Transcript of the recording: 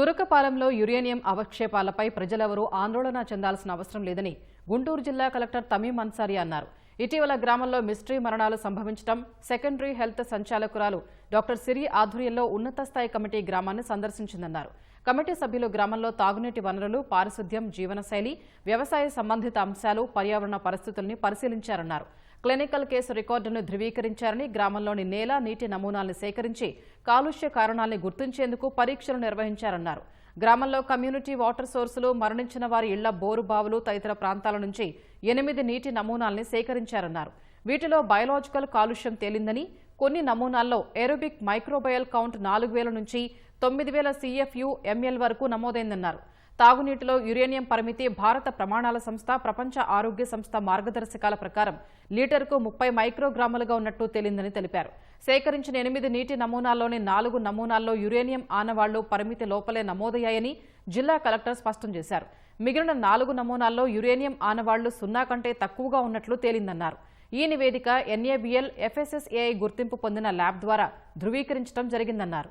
తురకపాలెంలో uranium అవక్షేపాలపై ప్రజలెవరూ ఆందోళన చెందాల్సిన అవసరం లేదని గుంటూరు జిల్లా కలెక్టర్ తమీం అన్సారీ అన్నారు. ఇటీవల గ్రామంలో మిస్టరీ మరణాలు సంభవించడం సెకండరీ హెల్త్ సంచాలకురాలు డాక్టర్ సిరి ఆధ్వర్యంలో ఉన్నత స్థాయి కమిటీ గ్రామాన్ని సందర్శించిందన్నారు. కమిటీ సభ్యులు గ్రామంలో తాగునీటి వనరులు పారిశుద్ధ్యం జీవనశైలి వ్యవసాయ సంబంధిత అంశాలు పర్యావరణ పరిస్థితుల్ని పరిశీలించారన్నారు. క్లినికల్ కేసు రికార్డును ధృవీకరించారని గ్రామంలోని నేల నీటి నమూనాలను సేకరించి కాలుష్య కారణాలను గుర్తించేందుకు పరీక్షలు నిర్వహించారన్నారు. గ్రామంలో కమ్యూనిటీ వాటర్ సోర్సులు మరణించిన వారి ఇళ్ళ బోరు బావులు తదితర ప్రాంతాల నుంచి ఎనిమిది నీటి నమూనాల్ని సేకరించారన్నారు. వీటిలో బయలాజికల్ కాలుష్యం తేలిందని కొన్ని నమూనాల్లో ఏరోబిక్ మైక్రోబయల్ కౌంట్ నాలుగు వేల నుంచి తొమ్మిది వేల సీఎఫ్యూ ఎంఎల్ వరకు నమోదైందన్నారు. తాగునీటిలో యురేనియం పరిమితి భారత ప్రమాణాల సంస్థ ప్రపంచ ఆరోగ్య సంస్థ మార్గదర్శకాల ప్రకారం లీటర్కు ముప్పై మైక్రోగ్రాములుగా ఉన్నట్టు తేలిందని తెలిపారు. సేకరించిన ఎనిమిది నీటి నమూనాల్లోని నాలుగు నమూనాల్లో యురేనియం ఆనవాళ్ళు పరిమితి లోపలే నమోదయ్యాయని జిల్లా కలెక్టర్ స్పష్టం చేశారు. మిగిలిన నాలుగు నమూనాల్లో యురేనియం ఆనవాళ్ళు సున్నా కంటే తక్కువగా ఉన్నట్లు తేలిందన్నారు. ఈ నివేదిక ఎన్ఏబిఎల్ ఎఫ్ఎస్ఎస్ఏఐ గుర్తింపు పొందిన ల్యాబ్ ద్వారా ధృవీకరించడం జరిగిందన్నారు.